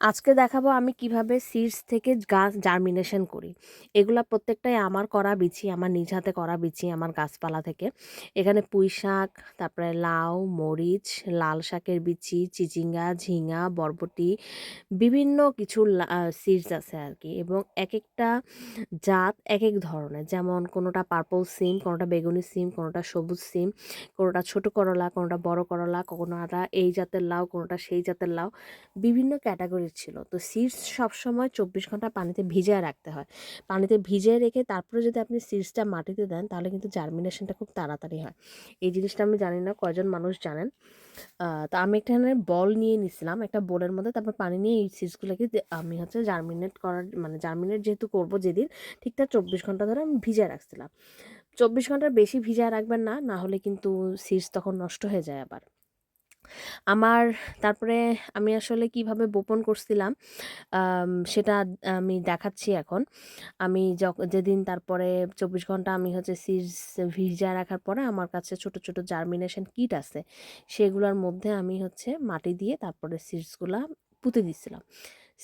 আজকে দেখাবো আমি কীভাবে সিডস থেকে গাছ জার্মিনেশন করি। এগুলা প্রত্যেকটাই আমার করা বিচি, আমার নিজ হাতে করা বিচি, আমার গাছপালা থেকে। এখানে পুঁই শাক, তারপরে লাউ, মরিচ, লাল শাকের বিচি, চিচিঙ্গা, ঝিঙা, বরবটি, বিভিন্ন কিছু সিডস আছে আর কি এবং এক একটা জাত এক এক ধরনের। যেমন কোনোটা পার্পল সিম কোনোটা বেগুনি সিম কোনোটা সবুজ সিম কোনোটা ছোট করলা, কোনোটা বড় করলা, কোনোটা এই জাতের লাউ, কোনোটা সেই জাতের লাউ। বিভিন্ন ক্যাটাগরির ছিল। তো সিডস সবসময় চব্বিশ ঘণ্টা পানিতে ভিজিয়ে রাখতে হয়। পানিতে ভিজিয়ে রেখে তারপরে যদি আপনি সিডসটা মাটিতে দেন, তাহলে কিন্তু জার্মিনেশনটা খুব তাড়াতাড়ি হয়। এই জিনিসটা আমি জানি না, কয়জন মানুষ জানেন। তো আমি এখানে বল নিয়ে নিছিলাম, একটা বোলের মধ্যে, তারপর পানি নিয়ে এই সিডসগুলোকে আমি হচ্ছে জার্মিনেট করার মানে জার্মিনেট যেহেতু করব যেদিন, ঠিক তার চব্বিশ ঘণ্টা ধরে আমি ভিজিয়ে রাখছিলাম। চব্বিশ ঘণ্টার বেশি ভিজায় রাখবেন না না হলে কিন্তু সিডস তখন নষ্ট হয়ে যায় আবার। আমার তারপরে আমি আসলে কীভাবে বপন করছিলাম সেটা আমি দেখাচ্ছি এখন। আমি যেদিন তারপরে চব্বিশ ঘণ্টা আমি হচ্ছে সিডস ভিজা রাখার পরে আমার কাছে ছোট ছোট জার্মিনেশন কিট আছে, সেগুলোর মধ্যে আমি হচ্ছে মাটি দিয়ে তারপরে সিডসগুলা পুঁতে দিছিলাম।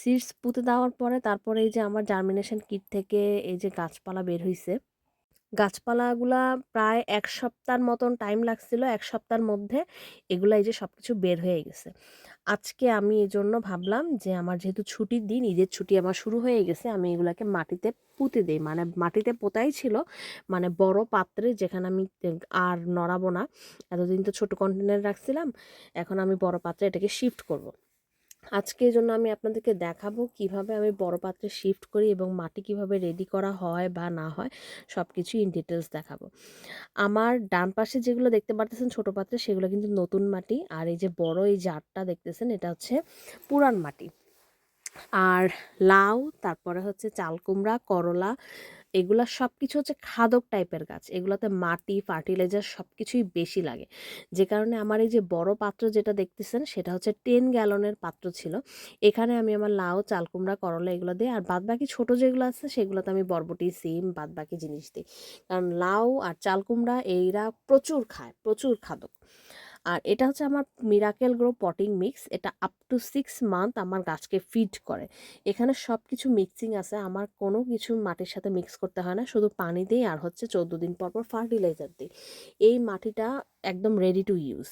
সিডস পুঁতে দেওয়ার পরে তারপরে এই যে আমার জার্মিনেশন কিট থেকে এই যে গাছপালা বের হয়েছে গাছপালাগুলা প্রায় এক সপ্তাহের মতন টাইম লাগছিল, এক সপ্তাহের মধ্যে এগুলা এই যে সব কিছু বের হয়ে গেছে। আজকে আমি এই জন্য ভাবলাম যে আমার যেহেতু ছুটির দিন, ঈদের ছুটি আমার শুরু হয়ে গেছে, আমি এগুলাকে মাটিতে পুঁতে দিই। মানে মাটিতে পোতাই ছিল মানে বড় পাত্রে যেখানে আমি আর নড়াবো না। এতদিন তো ছোট কন্টেনার রাখছিলাম, এখন আমি বড় পাত্রে এটাকে শিফট করব। আজকে জন্য আমি আপনাদেরকে দেখাবো কীভাবে আমি বড় পাত্রে শিফট করি এবং মাটি কীভাবে রেডি করা হয় বা না হয় সব কিছু ইন ডিটেলস দেখাবো। আমার ডান পাশে যেগুলো দেখতে পারতেছেন ছোট পাত্রে, সেগুলো কিন্তু নতুন মাটি। আর এই যে বড় এই জারটা দেখতেছেন, এটা হচ্ছে পুরান মাটি। আর লাউ, তারপরে হচ্ছে চাল কুমড়া, করলা এগুলা সব কিছু হচ্ছে খাদক টাইপের গাছ। এগুলোতে মাটি ফার্টিলাইজার সব কিছুই বেশি লাগে। যে কারণে আমার এই যে বড় পাত্র যেটা দেখতেছেন, সেটা হচ্ছে টেন গ্যালনের পাত্র ছিল। এখানে আমি আমার লাউ চাল কুমড়া করলা এগুলো দিই আর বাদ বাকি ছোটো যেগুলো আছে, সেগুলোতে আমি বরবটি, সিম বাদ বাকি জিনিস দিই। কারণ লাউ আর চাল কুমড়া এইরা প্রচুর খায়, প্রচুর খাদক। আর এটা হচ্ছে আমার মিরাকেল গ্রো পটিং মিক্স এটা আপ টু সিক্স মান্থ আমার গাছকে ফিড করে। এখানে সব কিছু মিক্সিং আছে, আমার কোনো কিছু মাটির সাথে মিক্স করতে হয় না, শুধু পানি দিই আর হচ্ছে চোদ্দ দিন পর পর ফার্টিলাইজার দিই। এই মাটিটা একদম রেডি টু ইউজ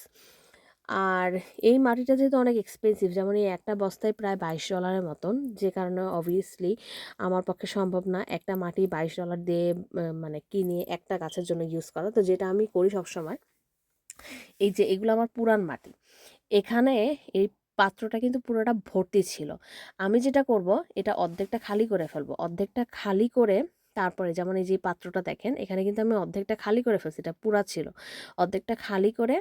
আর এই মাটিটা যেহেতু অনেক এক্সপেন্সিভ যেমন এই একটা বস্তায় প্রায় বাইশ ডলারের মতন, যে কারণে অবভিয়াসলি আমার পক্ষে সম্ভব না একটা মাটি বাইশ ডলার দিয়ে মানে কিনে একটা গাছের জন্য ইউজ করা। তো যেটা আমি করি সবসময় এই যে এগুলো আমার পুরান মাটি। এখানে এই পাত্রটা কিন্তু পুরোটা ভর্তি ছিল। আমি যেটা করব, এটা অর্ধেকটা খালি করে ফেলব। অর্ধেকটা খালি করে তারপরে যেমন এই যে পাত্রটা দেখেন, এখানে কিন্তু আমি অর্ধেকটা খালি করে ফেলছি, এটা পুরা ছিল। অর্ধেকটা খালি করে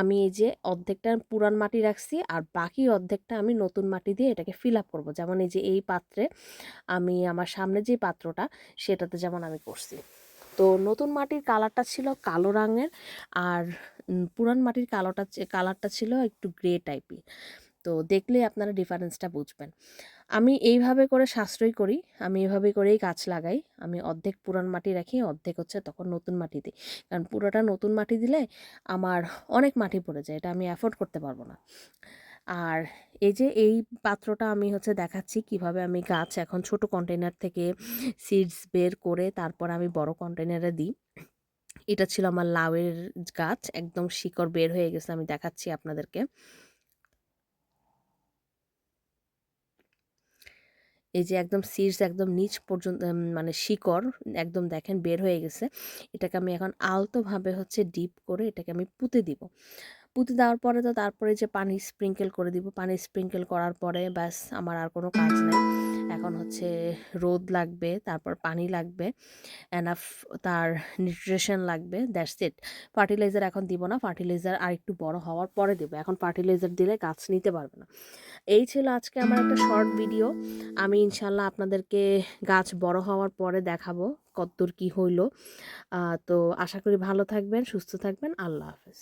আমি এই যে অর্ধেকটা পুরান মাটি রাখছি আর বাকি অর্ধেকটা আমি নতুন মাটি দিয়ে এটাকে ফিল আপ করব। যেমন এই যে এই পাত্রে আমি আমার সামনে যে পাত্রটা, সেটাতে যেমন আমি করছি। তো নতুন মাটির কালারটা ছিল কালো রঙের আর পুরান মাটির কালোটা কালারটা ছিল একটু গ্রে টাইপের তো দেখলে আপনারা ডিফারেন্সটা বুঝবেন। আমি এইভাবে করে সাশ্রয় করি, আমি এভাবে করেই গাছ লাগাই, আমি অর্ধেক পুরান মাটি রাখি, অর্ধেক হচ্ছে তখন নতুন মাটি দিই। কারণ পুরোটা নতুন মাটি দিলে আমার অনেক মাটি পড়ে যায়, এটা আমি অ্যাফোর্ড করতে পারব না। আর এই যে এই পাত্রটা আমি হচ্ছে দেখাচ্ছি কীভাবে আমি গাছ এখন ছোট কন্টেনার থেকে সিডস বের করে তারপর আমি বড় কন্টেনারে দিই। এটা ছিল আমার লাউয়ের গাছ, একদম শিকড় বের হয়ে গেছে, আমি দেখাচ্ছি আপনাদেরকে। এই যে একদম সিডস একদম নিচ পর্যন্ত মানে শিকড় একদম দেখেন বের হয়ে গেছে। এটাকে আমি এখন আলতোভাবে হচ্ছে ডিপ করে এটাকে আমি পুঁতে দিব। পুঁতে দেওয়ার পরে তো তারপরে যে পানি স্প্রিঙ্কেল করে দিব। পানি স্প্রিঙ্কেল করার পরে ব্যাস আমার আর কোনো কাজ নেই। এখন হচ্ছে রোদ লাগবে, তারপর পানি লাগবে এনাফ তার নিউট্রিশন লাগবে দ্যাটস ইট ফার্টিলাইজার এখন দিব না ফার্টিলাইজার আর একটু বড় হওয়ার পরে দেবো। এখন ফার্টিলাইজার দিলে গাছ নিতে পারবে না। এই ছিল আজকে আমার একটা শর্ট ভিডিও আমি ইনশাল্লাহ আপনাদেরকে গাছ বড় হওয়ার পরে দেখাবো কতদূর কী হইল। তো আশা করি ভালো থাকবেন, সুস্থ থাকবেন। আল্লাহ হাফেজ।